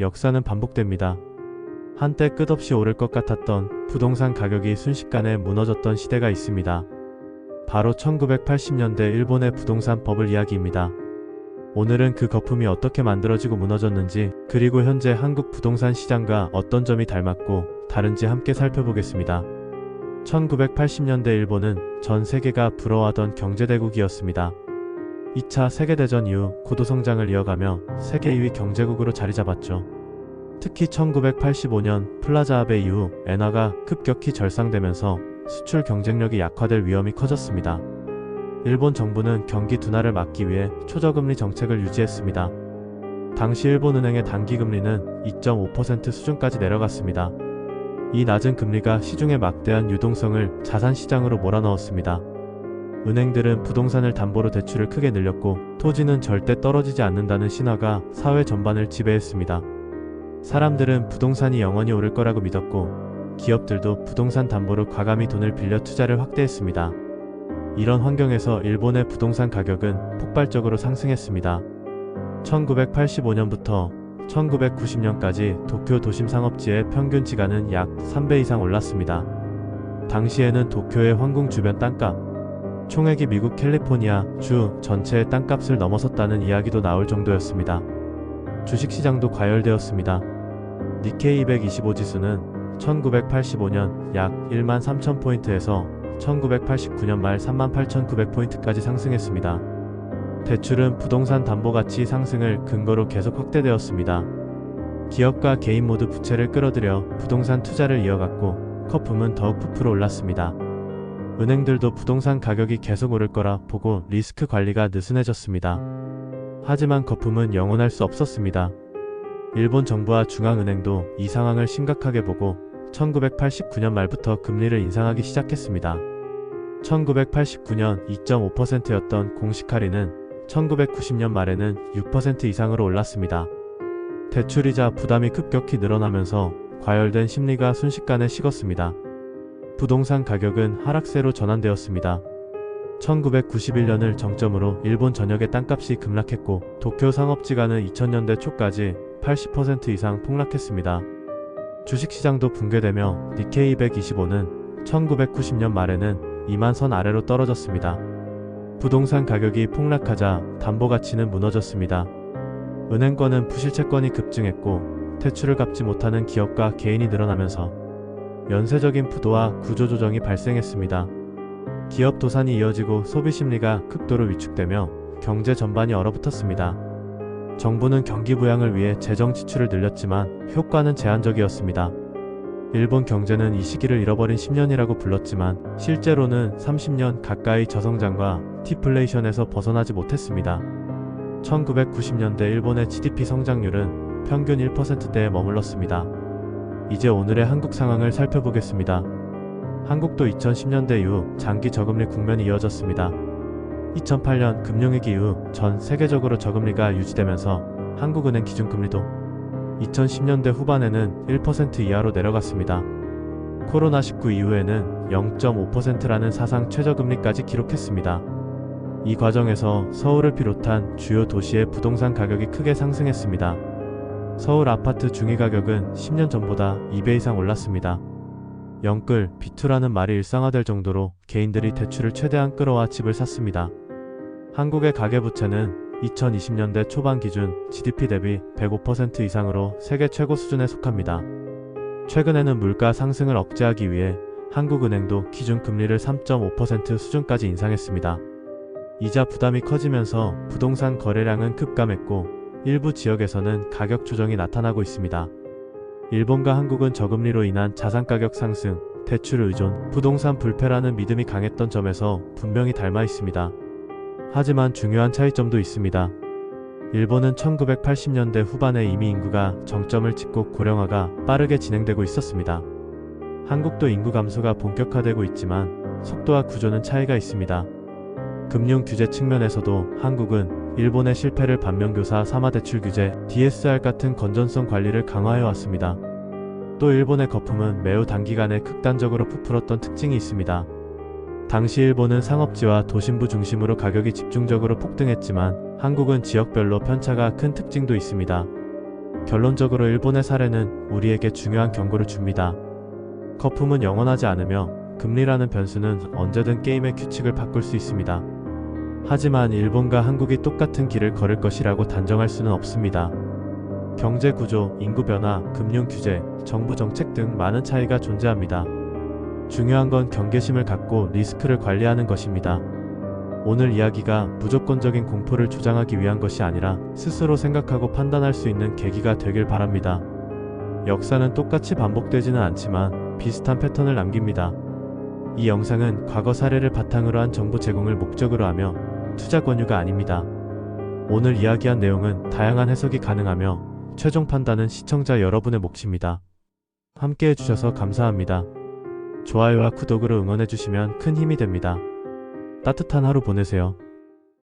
역사는 반복됩니다. 한때 끝없이 오를 것 같았던 부동산 가격이 순식간에 무너졌던 시대가 있습니다. 바로 1980년대 일본의 부동산 버블 이야기입니다. 오늘은 그 거품이 어떻게 만들어지고 무너졌는지, 그리고 현재 한국 부동산 시장과 어떤 점이 닮았고 다른지 함께 살펴보겠습니다. 1980년대 일본은 전 세계가 부러워하던 경제대국이었습니다. 2차 세계대전 이후 고도성장을 이어가며 세계 2위 경제국으로 자리 잡았죠. 특히 1985년 플라자 합의 이후 엔화가 급격히 절상되면서 수출 경쟁력이 약화될 위험이 커졌습니다. 일본 정부는 경기 둔화를 막기 위해 초저금리 정책을 유지했습니다. 당시 일본은행의 단기 금리는 2.5% 수준까지 내려갔습니다. 이 낮은 금리가 시중의 막대한 유동성을 자산 시장으로 몰아넣었습니다. 은행들은 부동산을 담보로 대출을 크게 늘렸고 토지는 절대 떨어지지 않는다는 신화가 사회 전반을 지배했습니다. 사람들은 부동산이 영원히 오를 거라고 믿었고 기업들도 부동산 담보로 과감히 돈을 빌려 투자를 확대했습니다. 이런 환경에서 일본의 부동산 가격은 폭발적으로 상승했습니다. 1985년부터 1990년까지 도쿄 도심 상업지의 평균 지가는 약 3배 이상 올랐습니다. 당시에는 도쿄의 황궁 주변 땅값, 총액이 미국 캘리포니아 주 전체의 땅값을 넘어섰다는 이야기도 나올 정도였습니다. 주식시장도 과열되었습니다. 니케이 225 지수는 1985년 약 1만 3천 포인트에서 1989년 말 38,900포인트까지 상승했습니다. 대출은 부동산 담보 가치 상승을 근거로 계속 확대되었습니다. 기업과 개인 모두 부채를 끌어들여 부동산 투자를 이어갔고 거품은 더욱 부풀어 올랐습니다. 은행들도 부동산 가격이 계속 오를 거라 보고 리스크 관리가 느슨해졌습니다. 하지만 거품은 영원할 수 없었습니다. 일본 정부와 중앙은행도 이 상황을 심각하게 보고 1989년 말부터 금리를 인상하기 시작했습니다. 1989년 2.5%였던 공식 할인은 1990년 말에는 6% 이상으로 올랐습니다. 대출이자 부담이 급격히 늘어나면서 과열된 심리가 순식간에 식었습니다. 부동산 가격은 하락세로 전환되었습니다. 1991년을 정점으로 일본 전역의 땅값이 급락했고 도쿄 상업지가는 2000년대 초까지 80% 이상 폭락했습니다. 주식시장도 붕괴되며 니케이 225는 1990년 말에는 2만 선 아래로 떨어졌습니다. 부동산 가격이 폭락하자 담보 가치는 무너졌습니다. 은행권은 부실채권이 급증했고 대출을 갚지 못하는 기업과 개인이 늘어나면서 연쇄적인 부도와 구조조정이 발생했습니다. 기업 도산이 이어지고 소비 심리가 극도로 위축되며 경제 전반이 얼어붙었습니다. 정부는 경기 부양을 위해 재정 지출을 늘렸지만 효과는 제한적이었습니다. 일본 경제는 이 시기를 잃어버린 10년이라고 불렀지만 실제로는 30년 가까이 저성장과 디플레이션에서 벗어나지 못했습니다. 1990년대 일본의 GDP 성장률은 평균 1%대에 머물렀습니다. 이제 오늘의 한국 상황을 살펴보겠습니다. 한국도 2010년대 이후 장기 저금리 국면이 이어졌습니다. 2008년 금융위기 이후 전 세계적으로 저금리가 유지되면서 한국은행 기준금리도 2010년대 후반에는 1% 이하로 내려갔습니다. 코로나19 이후에는 0.5%라는 사상 최저금리까지 기록했습니다. 이 과정에서 서울을 비롯한 주요 도시의 부동산 가격이 크게 상승했습니다. 서울 아파트 중위 가격은 10년 전보다 2배 이상 올랐습니다. 영끌, 비투라는 말이 일상화될 정도로 개인들이 대출을 최대한 끌어와 집을 샀습니다. 한국의 가계부채는 2020년대 초반 기준 GDP 대비 105% 이상으로 세계 최고 수준에 속합니다. 최근에는 물가 상승을 억제하기 위해 한국은행도 기준금리를 3.5% 수준까지 인상했습니다. 이자 부담이 커지면서 부동산 거래량은 급감했고 일부 지역에서는 가격 조정이 나타나고 있습니다. 일본과 한국은 저금리로 인한 자산 가격 상승, 대출 의존, 부동산 불패라는 믿음이 강했던 점에서 분명히 닮아 있습니다. 하지만 중요한 차이점도 있습니다. 일본은 1980년대 후반에 이미 인구가 정점을 찍고 고령화가 빠르게 진행되고 있었습니다. 한국도 인구 감소가 본격화되고 있지만 속도와 구조는 차이가 있습니다. 금융 규제 측면에서도 한국은 일본의 실패를 반면교사 삼아 대출 규제, DSR 같은 건전성 관리를 강화해 왔습니다. 또 일본의 거품은 매우 단기간에 극단적으로 부풀었던 특징이 있습니다. 당시 일본은 상업지와 도심부 중심으로 가격이 집중적으로 폭등했지만 한국은 지역별로 편차가 큰 특징도 있습니다. 결론적으로 일본의 사례는 우리에게 중요한 경고를 줍니다. 거품은 영원하지 않으며 금리라는 변수는 언제든 게임의 규칙을 바꿀 수 있습니다. 하지만 일본과 한국이 똑같은 길을 걸을 것이라고 단정할 수는 없습니다. 경제 구조, 인구 변화, 금융 규제, 정부 정책 등 많은 차이가 존재합니다. 중요한 건 경계심을 갖고 리스크를 관리하는 것입니다. 오늘 이야기가 무조건적인 공포를 주장하기 위한 것이 아니라 스스로 생각하고 판단할 수 있는 계기가 되길 바랍니다. 역사는 똑같이 반복되지는 않지만 비슷한 패턴을 남깁니다. 이 영상은 과거 사례를 바탕으로 한 정보 제공을 목적으로 하며 투자 권유가 아닙니다. 오늘 이야기한 내용은 다양한 해석이 가능하며 최종 판단은 시청자 여러분의 몫입니다. 함께 해주셔서 감사합니다. 좋아요와 구독으로 응원해주시면 큰 힘이 됩니다. 따뜻한 하루 보내세요.